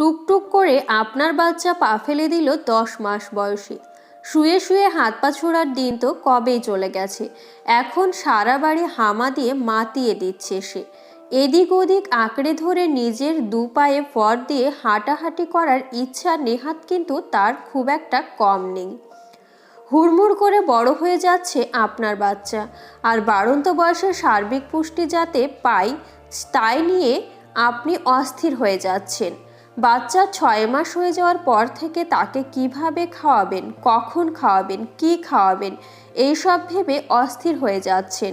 টুকটুক করে আপনার বাচ্চা পা ফেলে দিল দশ মাস বয়সে। শুয়ে শুয়ে হাত পা ছোড়ার দিন তো কবেই চলে গেছে। এখন সারা বাড়ি হামা দিয়ে মাতিয়ে দিচ্ছে সে। এদিক ওদিক আঁকড়ে ধরে নিজের দু পায়ে ফর দিয়ে হাঁটাহাঁটি করার ইচ্ছা নেহাত কিন্তু তার খুব একটা কম নেই। হুড়মুড় করে বড় হয়ে যাচ্ছে আপনার বাচ্চা। আর বাড়ন্ত বয়সে সার্বিক পুষ্টি যাতে পাই, তাই নিয়ে আপনি অস্থির হয়ে যাচ্ছেন। বাচ্চা ছয় মাস হয়ে যাওয়ার পর থেকে তাকে কীভাবে খাওয়াবেন, কখন খাওয়াবেন, কি খাওয়াবেন, এইসব ভেবে অস্থির হয়ে যাচ্ছেন।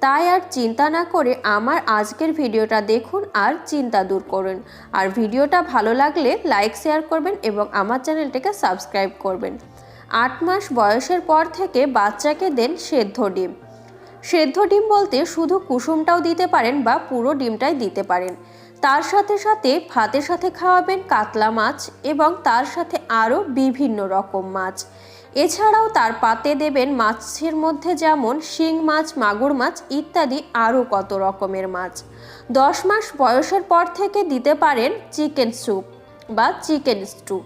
তাই আর চিন্তা না করে আমার আজকের ভিডিওটা দেখুন আর চিন্তা দূর করুন। আর ভিডিওটা ভালো লাগলে লাইক, শেয়ার করবেন এবং আমার চ্যানেলটাকে সাবস্ক্রাইব করবেন। আট মাস বয়সের পর থেকে বাচ্চাকে দেন সেদ্ধ ডিম। সেদ্ধ ডিম বলতে শুধু কুসুমটাও দিতে পারেন বা পুরো ডিমটাই দিতে পারেন। তার সাথে সাথে ভাতের সাথে খাওয়াবেন কাতলা মাছ এবং তার সাথে আরও বিভিন্ন রকম মাছ। এছাড়াও তার পাতে দেবেন মাছের মধ্যে যেমন শিং মাছ, মাগুর মাছ ইত্যাদি আরও কত রকমের মাছ। দশ মাস বয়সের পর থেকে দিতে পারেন চিকেন স্যুপ বা চিকেন স্টু।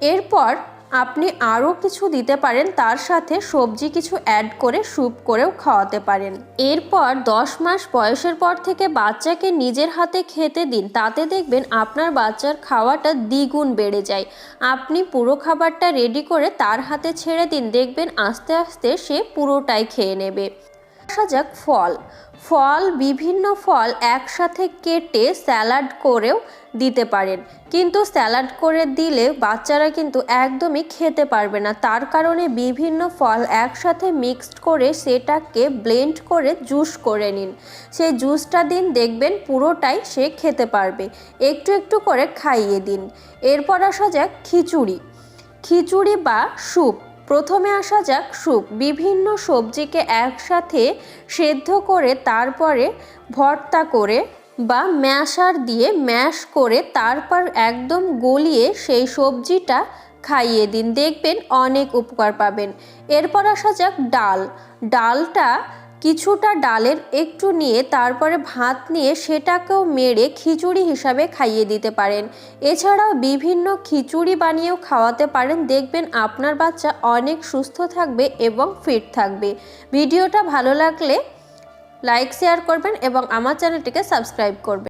এরপর আপনি আরও কিছু দিতে পারেন, তার সাথে সবজি কিছু অ্যাড করে স্যুপ করেও খাওয়াতে পারেন। এরপর দশ মাস বয়সের পর থেকে বাচ্চাকে নিজের হাতে খেতে দিন, তাতে দেখবেন আপনার বাচ্চার খাওয়াটা দ্বিগুণ বেড়ে যায়। আপনি পুরো খাবারটা রেডি করে তার হাতে ছেড়ে দিন, দেখবেন আস্তে আস্তে সে পুরোটাই খেয়ে নেবে। আসা যাক ফল। ফল, বিভিন্ন ফল একসাথে কেটে স্যালাড করেও দিতে পারেন। কিন্তু স্যালাড করে দিলে বাচ্চারা কিন্তু একদমই খেতে পারবে না। তার কারণে বিভিন্ন ফল একসাথে মিক্সড করে সেটাকে ব্লেন্ড করে জুস করে নিন। সেই জুসটা দিন, দেখবেন পুরোটাই সে খেতে পারবে। একটু একটু করে খাইয়ে দিন। এরপর আসা যাক খিচুড়ি। খিচুড়ি বা স্যুপ। প্রথমে আসা যাক স্যুপ। বিভিন্ন সবজিকে একসাথে সেদ্ধ করে তারপরে ভর্তা করে বা ম্যাশার দিয়ে ম্যাশ করে তারপর একদম গলিয়ে সেই সবজিটা খাইয়ে দিন। দেখবেন অনেক উপকার পাবেন। এরপর আসা যাক ডাল। ডালটা কিছুটা ডালের একটু নিয়ে তারপরে ভাত নিয়ে সেটাকেও মেরে খিচুড়ি হিসাবে খাইয়ে দিতে পারেন। এছাড়াও বিভিন্ন খিচুড়ি বানিয়েও খাওয়াতে পারেন। দেখবেন আপনার বাচ্চা অনেক সুস্থ থাকবে এবং ফিট থাকবে। ভিডিওটা ভালো লাগলে লাইক শেয়ার করবেন এবং আমার চ্যানেলটিকে সাবস্ক্রাইব করবেন।